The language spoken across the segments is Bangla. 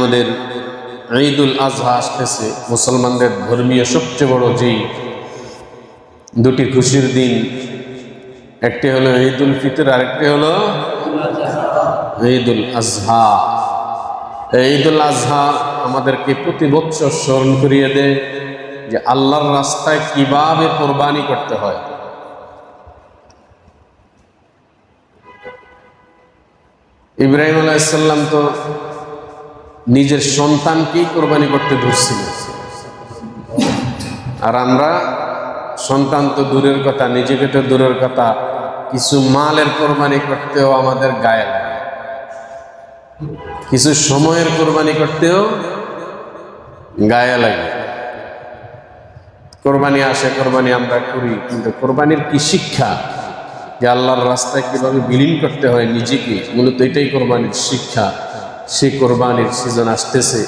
আমাদের ঈদুল আজহা আসতেছে। মুসলমানদের ধর্মীয় সবচেয়ে বড় যেই দুটি খুশির দিন, একটি হলো ঈদুল ফিতর, আরেকটি হলো ঈদুল আজহা। ঈদুল আজহা আমাদেরকে প্রতি বছর স্মরণ করিয়ে দেয় যে আল্লাহর রাস্তায় কীভাবে কোরবানি করতে হয়। ইব্রাহিম আলাইসাল্লাম তো নিজের সন্তানকেই কোরবানি করতে ধরছিল। আর আমরা সন্তান তো দূরের কথা নিজেকে তো দূরের কথা, কিছু মালের কোরবানি করতেও আমাদের গায়ে লাগে। কিছু সময়ের কোরবানি করতেও গায়ে লাগে। কোরবানি আসে, কোরবানি আমরা করি, কিন্তু কোরবানির কি শিক্ষা? যে আল্লাহর রাস্তায় কীভাবে বিলীন করতে হয় নিজেকে, মূলত এটাই কোরবানির শিক্ষা। সেই কোরবানির সিজন আসতেছে।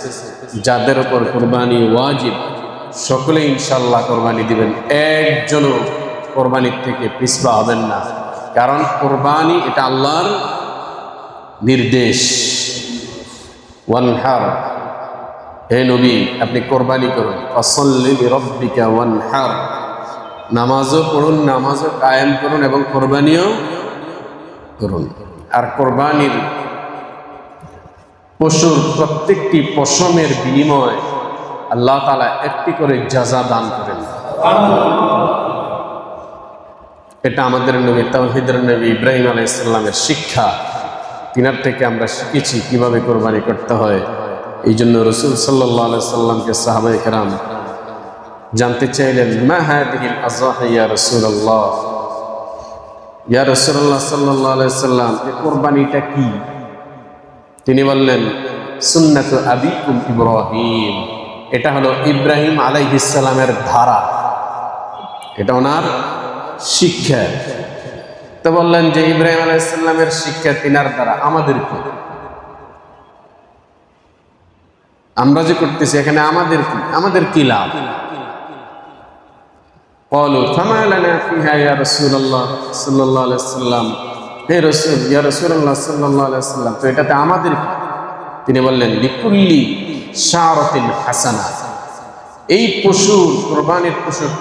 যাদের ওপর কোরবানি ওয়াজিব, সকলে ইনশাল্লাহ কোরবানি দিবেন। একজনও কোরবানির থেকে পিছপা হবেন না। কারণ কোরবানি এটা আল্লাহর নির্দেশ। ওয়ানহার, হে নবী, আপনি কোরবানি করুন। অসল্লি রব্বিকা ওয়ানহার। নামাজও পড়ুন, নামাজও কায়েম করুন এবং কোরবানিও করুন। আর কোরবানির পশুর প্রত্যেকটি পশমের বিনিময় আল্লাহ তালা একটি করে জাজা দান করেন। এটা আমাদের নবী তাওহিদের নবী ইব্রাহিম আলাই ইসলামের শিক্ষা। তিনার থেকে আমরা শিখেছি কীভাবে কোরবানি করতে হয়। এই জন্য রসুল সাল্লাহ সাল্লামকে সাহাবাই কেরাম জানতে চাইলেন, মা হাদিহিল ইয়া রাসূলুল্লাহ? ইয়া রাসূলুল্লাহ সাল্লাল্লাহু আলাইহি সাল্লাম এই কুরবানিটা কি? তিনি বললেন সুন্নাতু আবিকুম ইব্রাহিম এটা হলো ইব্রাহিম আলাইহিস সালামের ধারা এটা ওনার শিক্ষা তো বললেন যে ইব্রাহিম আলাইহিস সালামের শিক্ষা তিনার দ্বারা আমাদের কি আমরা যে করতেছি এখানে আমাদের কি আমাদের কি লাভ قالوا فما لنا فيها يا رسول الله صلى الله عليه وسلم হে রসুল, ইয়া তো এটাতে আমাদের তিনি বললেন হাসানা। এই পশু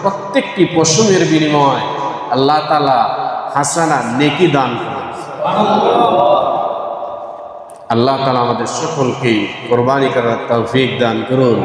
প্রত্যেকটি আল্লাহ তালা হাসানা, নেকি দান আল্লাহ তালা আমাদের সকলকে কোরবানি করার তৌফিক দান করুন।